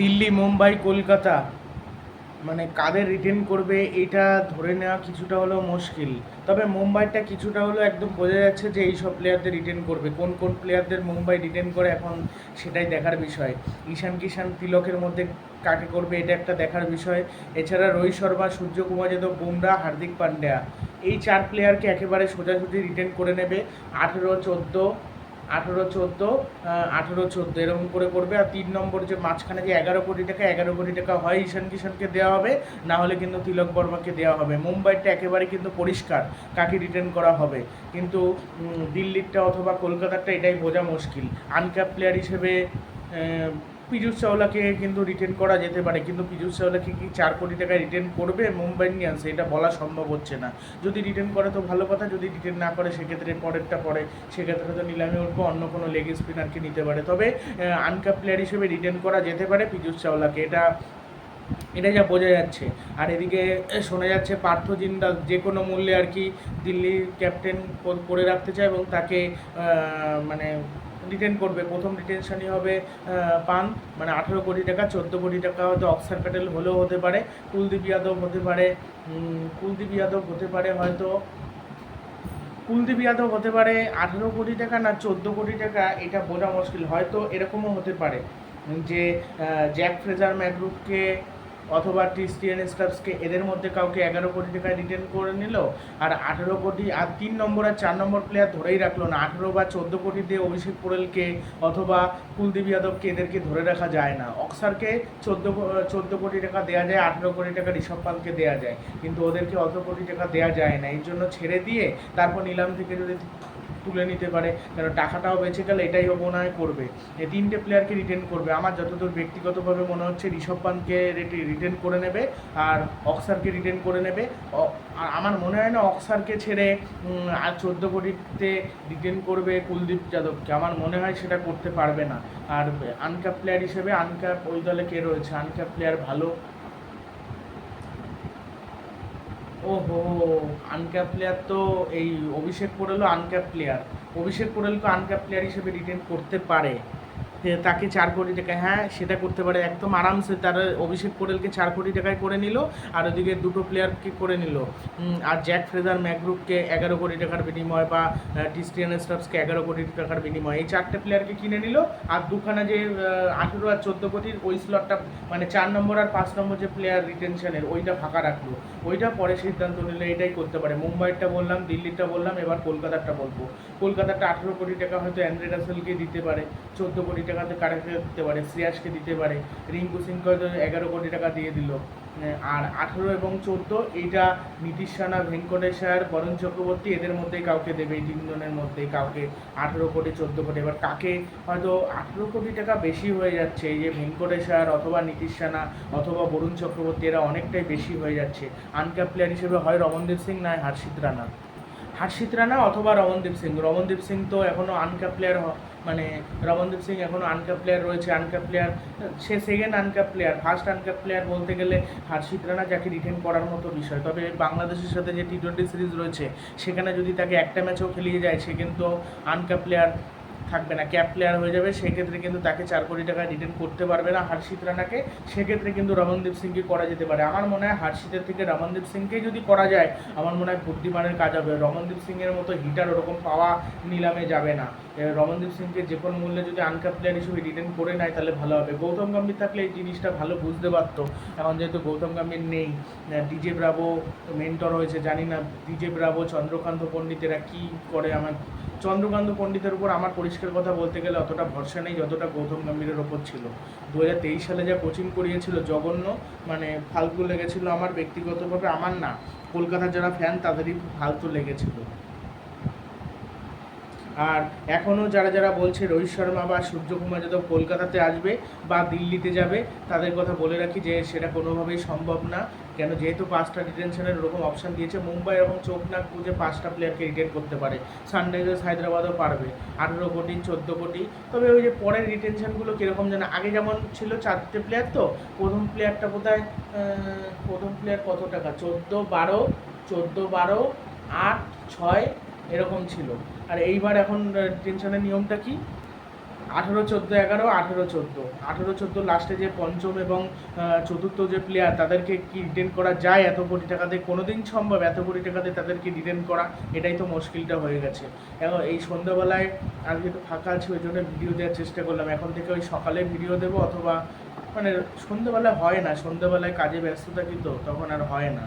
দিল্লি, মুম্বাই, কলকাতা। মানে কাদের রিটেন করবে, এটা ধরে নেওয়া কিছুটা হলেও মুশকিল। তবে মুম্বাইটা কিছুটা হলেও একদম বোঝা যাচ্ছে যে এইসব প্লেয়ারদের রিটেন করবে। কোন কোন প্লেয়ারদের মুম্বাই রিটেন করে এখন সেটাই দেখার বিষয়। ঈশান কিষান তিলকের মধ্যে কাকে করবে, এটা একটা দেখার বিষয়। এছাড়া রোহিত শর্মা, সূর্যকুমার যাদব, বুমরা, হার্দিক পান্ডিয়া। এই চার প্লেয়ারকে একেবারে সোজাসুজি রিটেন করে নেবে। আঠেরো, চোদ্দ আঠেরো চোদ্দ আঠেরো চোদ্দ, এরকম করে করবে আর তিন নম্বর যে মাঝখানে যে এগারো কোটি টাকা, এগারো কোটি টাকা হয় ঈশান কিষানকে দেওয়া হবে, না হলে কিন্তু তিলক বর্মাকে দেওয়া হবে। মুম্বাইটা একেবারে কিন্তু পরিষ্কার, কাকে রিটার্ন করা হবে। কিন্তু দিল্লিরটা অথবা কলকাতারটা এটাই বোঝা মুশকিল। আনক্যাপ প্লেয়ার হিসেবে পীযুষ চাওলাকে কিন্তু রিটেন করা যেতে পারে। কিন্তু পীযুষ চাওলাকে কি চার কোটি টাকায় রিটেন করবে মুম্বাই ইন্ডিয়ান্স? এটা বলা সম্ভব হচ্ছে না। যদি রিটেন করে তো ভালো কথা, যদি রিটেন না করে সেক্ষেত্রে পরেরটা পরে। সেক্ষেত্রে তো নিলামে উঠবো, অন্য কোনো লেগ স্পিনারকে নিতে পারে। তবে আনকাপ প্লেয়ার হিসেবে রিটেন করা যেতে পারে পীযুষ চাওলাকে। এটা এটা যা বোঝা যাচ্ছে। আর এদিকে শোনা যাচ্ছে পার্থ জিন্দাল যে কোনো মূল্যে আর কি দিল্লির ক্যাপ্টেন করে রাখতে চায় এবং তাকে মানে রিটেন করবে। প্রথম রিটেনশনই হবে পান। মানে আঠেরো কোটি টাকা, চোদ্দ কোটি টাকা হয়তো অক্সার প্যাটেল হলেও হতে পারে, কুলদীপ যাদব হতে পারে কুলদীপ যাদব হতে পারে হয়তো, কুলদীপ যাদব হতে পারে আঠেরো কোটি টাকা না চোদ্দ কোটি টাকা, এটা বোঝা মুশকিল। হয়তো এরকমও হতে পারে যে জ্যাক ফ্রেজার ম্যাকগ্রুপকে অথবা ক্রিস্টিয়ান স্টাফসকে এদের মধ্যে কাউকে এগারো কোটি টাকায় রিটার্ন করে নিল, আর আঠেরো কোটি আর তিন নম্বর আর চার নম্বর প্লেয়ার ধরেই রাখল না। আঠেরো বা চোদ্দ কোটি দিয়ে অভিষেক পোরেলকে অথবা কুলদীপ যাদবকে এদেরকে ধরে রাখা যায় না। অক্সারকে চোদ্দ চোদ্দ কোটি টাকা দেওয়া যায়, আঠেরো কোটি টাকা ঋষভ পালকে দেওয়া যায়। কিন্তু ওদেরকে অত কোটি টাকা দেওয়া যায় না। এই জন্য ছেড়ে দিয়ে তারপর নিলাম থেকে যদি তুলে নিতে পারে। কেন টাকাটাও বেঁচে গেলে এটাই হয় করবে। এই তিনটে প্লেয়ারকে রিটেন করবে। আমার যতদূর ব্যক্তিগতভাবে মনে হচ্ছে, ঋষভ পান্তকে রিটেন করে নেবে আর অক্সারকে রিটেন করে নেবে। আমার মনে হয় না অক্সারকে ছেড়ে আর চোদ্দ কোটিতে রিটেন করবে কুলদীপ যাদবকে। আমার মনে হয় সেটা করতে পারবে না। আর আনকাপ প্লেয়ার হিসেবে আনক্যাপ ওই দলে কে রয়েছে? আনকাপ প্লেয়ার ভালো ওহো আনক্যাপ প্লেয়ার তো এই অভিষেক পোরেলও আনক্যাপ প্লেয়ার অভিষেক পোরেলকে আনক্যাপ প্লেয়ার হিসেবে রিটেন করতে পারে। তাকে চার কোটি টাকা হ্যাঁ সেটা করতে পারে। একদম আরামসে তারা অভিষেক পোরেলকে চার কোটি টাকায় করে নিল আর ওদিকে দুটো প্লেয়ারকে করে নিল। আর জ্যাক ফ্রেজার ম্যাকগ্রুপকে এগারো কোটি টাকার বিনিময় বা টিস্টিয়ান স্টাফসকে এগারো কোটি টাকার বিনিময়। এই চারটে প্লেয়ারকে কিনে নিল আর দুখানা যে আঠেরো আর চোদ্দ কোটির ওই স্লটটা মানে চার নম্বর আর পাঁচ নম্বর যে প্লেয়ার রিটেনশনের ওইটা ফাঁকা রাখল। ওইটা পরে সিদ্ধান্ত নিলে এটাই করতে পারে। মুম্বাইটা বললাম দিল্লিরটা বললাম, এবার কলকাতারটা বলব। কলকাতারটা আঠেরো কোটি টাকা হয়তো অ্যান্ড্রে রাসেলকে দিতে পারে, চোদ্দ কোটি টাকাতে কারেক্টে দিতে পারে, শ্রেয়াসকে দিতে পারে, রিঙ্কু সিংকে এগারো কোটি টাকা দিয়ে দিল। আর আঠেরো এবং চোদ্দ, এইটা নীতিশ রানা, ভেঙ্কটেশ আর বরুণ চক্রবর্তী, এদের মধ্যেই কাউকে দেবে, এই তিনজনের মধ্যেই কাউকে আঠেরো কোটি, চোদ্দ কোটি। এবার কাকে? হয়তো আঠেরো কোটি টাকা বেশি হয়ে যাচ্ছে, এই যে ভেঙ্কটেশ আর অথবা নীতিশ রানা অথবা বরুণ চক্রবর্তী, এরা অনেকটাই বেশি হয়ে যাচ্ছে। আনক্যাপ প্লেয়ার হিসেবে হয় রমনদীপ সিং নয় হার্ষিত রানা। হার্ষিত রানা অথবা রমনদীপ সিং। রমনদীপ সিং তো এখনও আনক্যাপ প্লেয়ার মানে রমনদীপ সিং এখনও আনকাপ প্লেয়ার রয়েছে আনকাপ প্লেয়ার সে second uncap player first uncap player বলতে গেলে হার্ষিত রানা যাকে রিটেন করার মতো বিষয়। তবে বাংলাদেশের সাথে যে টি টোয়েন্টি সিরিজ রয়েছে, সেখানে যদি তাকে একটা ম্যাচও খেলিয়ে যায়, সে কিন্তু আনকাপ প্লেয়ার থাকবে না ক্যাপ প্লেয়ার হয়ে যাবে, সেক্ষেত্রে কিন্তু তাকে চার কোটি টাকা রিটার্ন করতে পারবে না হর্ষিত রানাকে, সেক্ষেত্রে কিন্তু রমনদীপ সিংকে করা যেতে পারে। আমার মনে হয় হর্ষিতের থেকে রমনদীপ সিংকেই যদি করা যায়, আমার মনে হয় বুদ্ধিমানের কাজ হবে। রমনদীপ সিংয়ের মতো হিটার ওরকম পাওয়া নিলামে যাবে না। রমনদীপ সিংকে যে কোনো মূল্যে যদি আনকাপ প্লেয়ার হিসেবে রিটার্ন করে নেয়, তাহলে ভালো হবে। গৌতম গম্ভীর থাকলে এই জিনিসটা ভালো বুঝতে পারতো। এখন যেহেতু গৌতম গম্ভীর নেই ডিজে ব্রাভো মেন্টর হয়েছে, জানি না ডিজে ব্রাভো চন্দ্রকান্ত পণ্ডিতেরা কী করে আমার চন্দ্রকান্ত পণ্ডিতের উপর আমার পরিষ্কার কথা বলতে গেলে অতটা ভরসা নেই যতটা গৌতম গম্ভীরের ওপর ছিল। দু হাজার তেইশ সালে যা কোচিং করিয়েছিল জঘন্য মানে ফালতু লেগেছিল আমার ব্যক্তিগতভাবে, আমার না। কলকাতার যারা ফ্যান তাদেরই ফালতু লেগেছিল। আর এখনও যারা যারা বলছে রোহিত শর্মা বা সূর্যকুমার যাদব কলকাতাতে আসবে বা দিল্লিতে যাবে, তাদের কথা বলে রাখি যে সেটা কোনোভাবেই সম্ভব না। কেন? যেহেতু পাঁচটা ডিটেনশনের ওরকম অপশন দিয়েছে মুম্বাই এবং চোখ নাক পাঁচটা প্লেয়ারকে রিটেন করতে পারে। সানরাইজার্স হায়দ্রাবাদও পারবে আঠেরো কোটি চোদ্দ কোটি। তবে ওই যে পরের রিটেনশনগুলো কীরকম যেন আগে যেমন ছিল চারটে প্লেয়ার তো প্রথম প্লেয়ারটা আহ, প্রথম প্লেয়ার কত টাকা? চোদ্দ বারো চোদ্দ বারো আট ছয় এরকম ছিল। আর এইবার এখন টেনশনের নিয়মটা কি? আঠেরো, চোদ্দ, এগারো, আঠেরো, চোদ্দ। আঠেরো, চোদ্দ লাস্টে যে পঞ্চম এবং চতুর্থ যে প্লেয়ার তাদেরকে কি রিটেন করা যায়? এত কোটি টাকাতে কোনো দিন সম্ভব? এত কোটি টাকাতে তাদেরকে রিটেন করা? এটাই তো মুশকিলটা হয়ে গেছে। এবং এই সন্ধ্যাবেলায় আজকে তো ফাঁকা আছে, ওই জন্য ভিডিও দেওয়ার চেষ্টা করলাম। এখন থেকে ওই সকালে ভিডিও দেবো অথবা মানে সন্ধ্যাবেলায় হয় না। সন্ধ্যাবেলায় কাজে ব্যস্ত থাকি তো? তখন আর হয় না।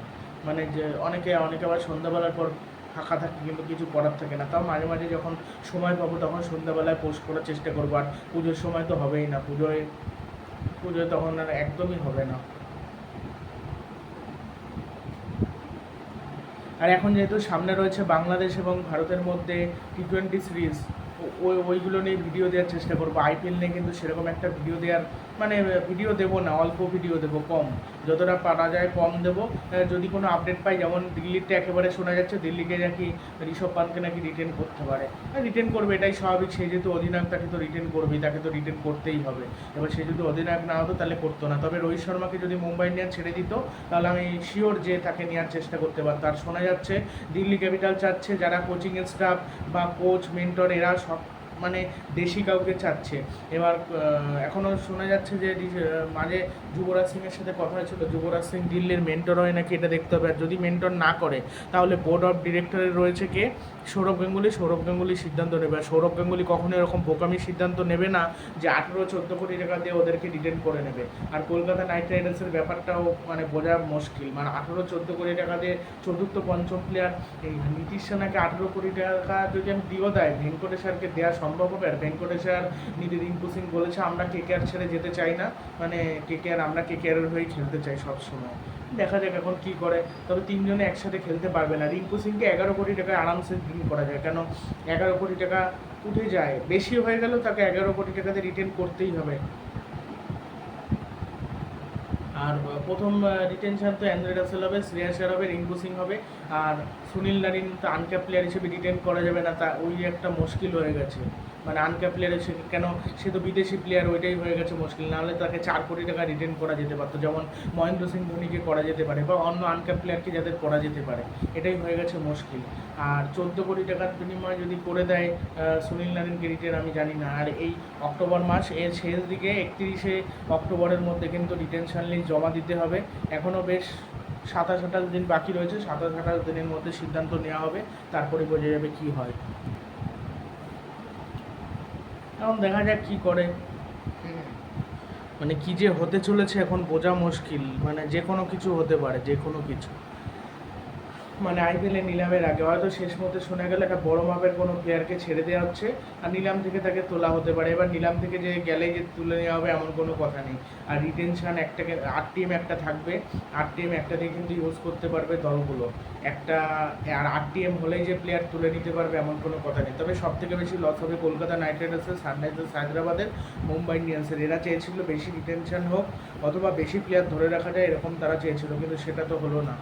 মানে যে অনেকে অনেকে আবার সন্ধ্যাবেলার পর ফাঁকা থাকে কিন্তু কিছু করার থাকে না। তাও মাঝে মাঝে যখন সময় পাবো তখন সন্ধ্যাবেলায় পোস্ট করার চেষ্টা করব। আর পুজোর সময় তো হবেই না। পুজোয় পুজোয় তখন আর একদমই হবে না। আর এখন যেহেতু সামনে রয়েছে বাংলাদেশ এবং ভারতের মধ্যে টি টোয়েন্টি সিরিজ ওই ওইগুলো নিয়ে ভিডিও দেওয়ার চেষ্টা করব। আইপিএল নিয়ে কিন্তু সেরকম একটা ভিডিও দেওয়ার মানে ভিডিও দেবো না, অল্প ভিডিও দেবো, কম। যতটা পারা যায় কম দেবো। যদি কোনো আপডেট পাই, যেমন দিল্লিতে একেবারে শোনা যাচ্ছে, দিল্লিকে নাকি ঋষভ পান্তকে নাকি রিটেন করতে পারে। রিটেন করবে, এটাই স্বাভাবিক। সে যেহেতু অধিনায়ক, তাকে তো রিটেন করবেই, তাকে তো রিটেন করতেই হবে। এবার সে যদি অধিনায়ক না হতো, তাহলে করতো না। তবে রোহিত শর্মাকে যদি মুম্বাই ইন্ডিয়ান্স ছেড়ে দিত, তাহলে আমি শিওর যে তাকে নেওয়ার চেষ্টা করতে পারতো। আর শোনা যাচ্ছে, দিল্লি ক্যাপিটাল চাচ্ছে, যারা কোচিংয়ের স্টাফ বা কোচ মেন্টর এরা সব মানে দেশি কাউকে চাচ্ছে। এবার এখনও শোনা যাচ্ছে যে মাঝে যুবরাজ সিংয়ের সাথে কথা হয়েছিল। যুবরাজ সিং দিল্লির মেন্টর হয় নাকি এটা দেখতে হবে। আর যদি মেন্টর না করে, তাহলে বোর্ড অফ ডিরেক্টরের রয়েছে কে? সৌরভ গাঙ্গুলি। সৌরভ গাঙ্গুলি সিদ্ধান্ত নেবে। আর সৌরভ গাঙ্গুলি কখনো এরকম বোকামি সিদ্ধান্ত নেবে না যে আঠেরো, চোদ্দ কোটি টাকা দিয়ে ওদেরকে ডিটেন করে নেবে। আর কলকাতা নাইট রাইডার্সের ব্যাপারটাও মানে বোঝা মুশকিল। মানে আঠেরো, চোদ্দ কোটি টাকা দিয়ে চতুর্থ পঞ্চম প্লেয়ার এই নীতিশ সেনাকে আঠেরো কোটি টাকা যদি আমি দিও দেয়, ভেঙ্কটেশ্বরকে দেওয়া সম্ভব হবে? আর ভেঙ্কটেশ্বর নীতি রিঙ্কু সিং বলেছে, আমরা কে কেয়ার ছেড়ে যেতে চাই না। মানে কে কেয়ার আমরা কে কেয়ারের হয়েই খেলতে চাই সবসময়। দেখা যাক এখন কি করে। তবে তিনজনে একসাথে খেলতে পারবে না। রিঙ্কু সিংকে এগারো কোটি টাকা আরামসে ডিল করা যায়। কেন? এগারো কোটি টাকা উঠে যায়। বেশি হয়ে গেলেও তাকে এগারো কোটি টাকাতে রিটেন করতেই হবে। আর প্রথম রিটেনশন তো অ্যান্ড্রয়েড রাসেল হবে, শ্রেয়া শেয়ার হবে, রিঙ্কু সিং হবে। আর সুনীল নারিন তো আনক্যাপ প্লেয়ার হিসেবে রিটেন করা যাবে না, তা ওই একটা মুশকিল হয়ে গেছে। মানে আনক্যাপ প্লেয়ার হিসেবে কেন? সে তো বিদেশি প্লেয়ার ওইটাই হয়ে গেছে মুশকিল। নাহলে তাকে চার কোটি টাকা রিটেন করা যেতে পারতো, যেমন মহেন্দ্র সিং ধোনিকে করা যেতে পারে, বা অন্য আনক্যাপ প্লেয়ারকে যাদের করা যেতে পারে। এটাই হয়ে গেছে মুশকিল। আর চোদ্দ কোটি টাকার বিনিময়ে যদি করে দেয় সুনীল নারিনকে রিটেন আমি জানি না। আর এই অক্টোবর মাস, এর শেষ দিকে একত্রিশে অক্টোবরের মধ্যে কিন্তু রিটেনশন লিস্ট জমা দিতে হবে। এখনও বেশ সাতাশ আঠাশ দিন বাকি রয়েছে, সাতাশ আঠাশ দিনের মধ্যে সিদ্ধান্ত নেওয়া হবে, তারপরে বোঝা যাবে কি হয়। এখন দেখা যাক কি করে। মানে কি যে হতে চলেছে এখন বোঝা মুশকিল। মানে যে কোনো কিছু হতে পারে, যে কোনো কিছু। মানে আইপিএলে নিলামের আগে। হয়তো শেষ মতে শোনা গেল একটা বড় মাপের কোনো প্লেয়ারকে ছেড়ে দেওয়া হচ্ছে। আর নিলাম থেকে তাকে তোলা হতে পারে। এবার নিলাম থেকে যে গেলে যে তুলে নেওয়া হবে এমন কোনো কথা নেই। আর রিটেনশন একটাকে আট টিম একটা থাকবে। আট টিম একটা দিয়ে কিন্তু ইউজ করতে পারবে দলগুলো। একটা, আর আট টিএম হলেই যে প্লেয়ার তুলে নিতে পারবে এমন কোনো কথা নেই। তবে সব থেকে বেশি লস হবে কলকাতা নাইট রাইডার্সের সানরাইজার্স হায়দ্রাবাদের মুম্বাই ইন্ডিয়ান্সের এরা। চেয়েছিল বেশি রিটেনশন হোক, অথবা বেশি প্লেয়ার ধরে রাখা যায় এরকম তারা চেয়েছিল, কিন্তু সেটা তো হলো না।